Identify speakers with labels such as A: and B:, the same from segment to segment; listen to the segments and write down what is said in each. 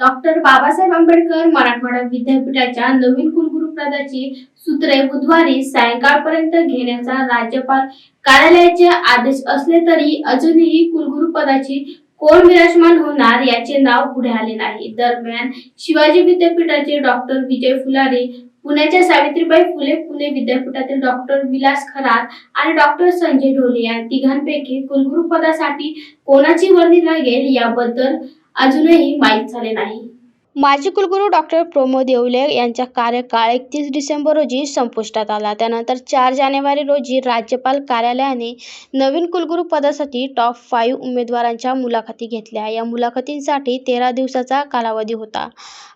A: Doctor Babasaheb Ambedkar Marathwada विद्यापीठाच्या नवीन कुलगुरू पदाची सूत्रे बुधवारी सायंकाळपर्यंत घेण्याचा राज्यपाल कार्यालयाचे आदेश असले तरी अजूनही कुलगुरू पदाची कोण विराजमान होणार याचे नाव पुढे आले नाही. दरम्यान शिवाजी विद्यापीठाचे डॉक्टर विजय फुलारी पुण्याच्या सावित्रीबाई फुले पुणे विद्यापीठातील डॉक्टर विलास खरात आणि डॉक्टर संजय ढोले या तिघांपैकी कुलगुरू पदासाठी कोणाची वर्णी लागेल याबद्दल अजूनही माहीत झाले नाही. माजी कुलगुरू डॉक्टर प्रमोद येवले यांचा कार्यकाळ एकतीस डिसेंबर रोजी संपुष्टात आला. त्यानंतर चार जानेवारी रोजी राज्यपाल कार्यालयाने नवीन कुलगुरू पदासाठी टॉप फाईव्ह उमेदवारांच्या मुलाखती घेतल्या. या मुलाखतींसाठी तेरा दिवसाचा कालावधी होता.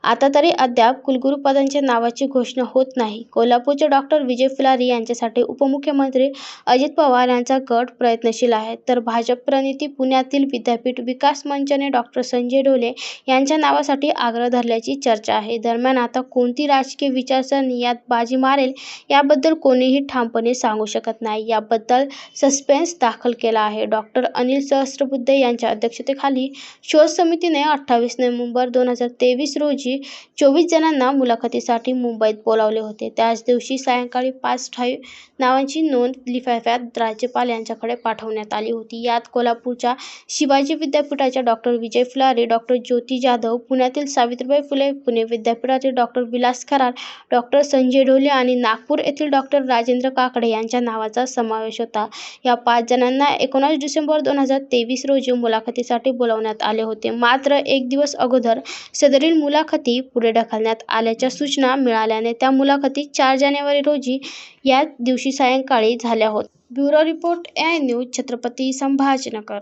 A: आता तरी अद्याप कुलगुरू पदांच्या नावाची घोषणा होत नाही. कोल्हापूरचे डॉक्टर विजय फुलारी यांच्यासाठी उपमुख्यमंत्री अजित पवार यांचा गट प्रयत्नशील आहे. तर भाजप प्रणिती पुण्यातील विद्यापीठ विकास मंचने डॉक्टर संजय डोले यांच्या नावासाठी आग्रह धरल्याची चर्चा आहे. दरम्यान आता कोणती राजकीय विचारसरणी यात बाजी मारेल याबद्दल कोणीही ठामपणे सांगू शकत नाही. याबद्दल सस्पेन्स दाखल केला आहे. डॉक्टर अनिल सहस्त्रबुद्धे यांच्या अध्यक्षतेखाली शोध समितीने अठ्ठावीस नोव्हेंबर दोन हजार तेवीस रोजी चोवीस जणांना मुलाखतीसाठी मुंबईत बोलावले होते. त्याच दिवशी सायंकाळी पाच ठाई नावांची नोंद लिफाफ्यात राज्यपाल यांच्याकडे पाठवण्यात आली होती. यात कोल्हापूरच्या शिवाजी विद्यापीठाच्या डॉक्टर विजय फुलारे डॉक्टर ज्योती जाधव पुण्यातील सावित्रीबाई फुले पुणे विद्यापीठातील डॉक्टर विलास खरार डॉक्टर संजय ढोले आणि नागपूर येथील डॉक्टर राजेंद्र काकडे यांच्या नावाचा समावेश होता. या पाच जणांना एकोणीस डिसेंबर दोन हजार तेवीस रोजी मुलाखतीसाठी बोलावण्यात आले होते. मात्र एक दिवस अगोदर सदरील मुलाखती पुढे ढकलण्यात आल्याच्या सूचना मिळाल्याने त्या मुलाखती चार जानेवारी रोजी या दिवशी सायंकाळी झाल्या होत bureau report A news Chhatrapati Sambhajinagar.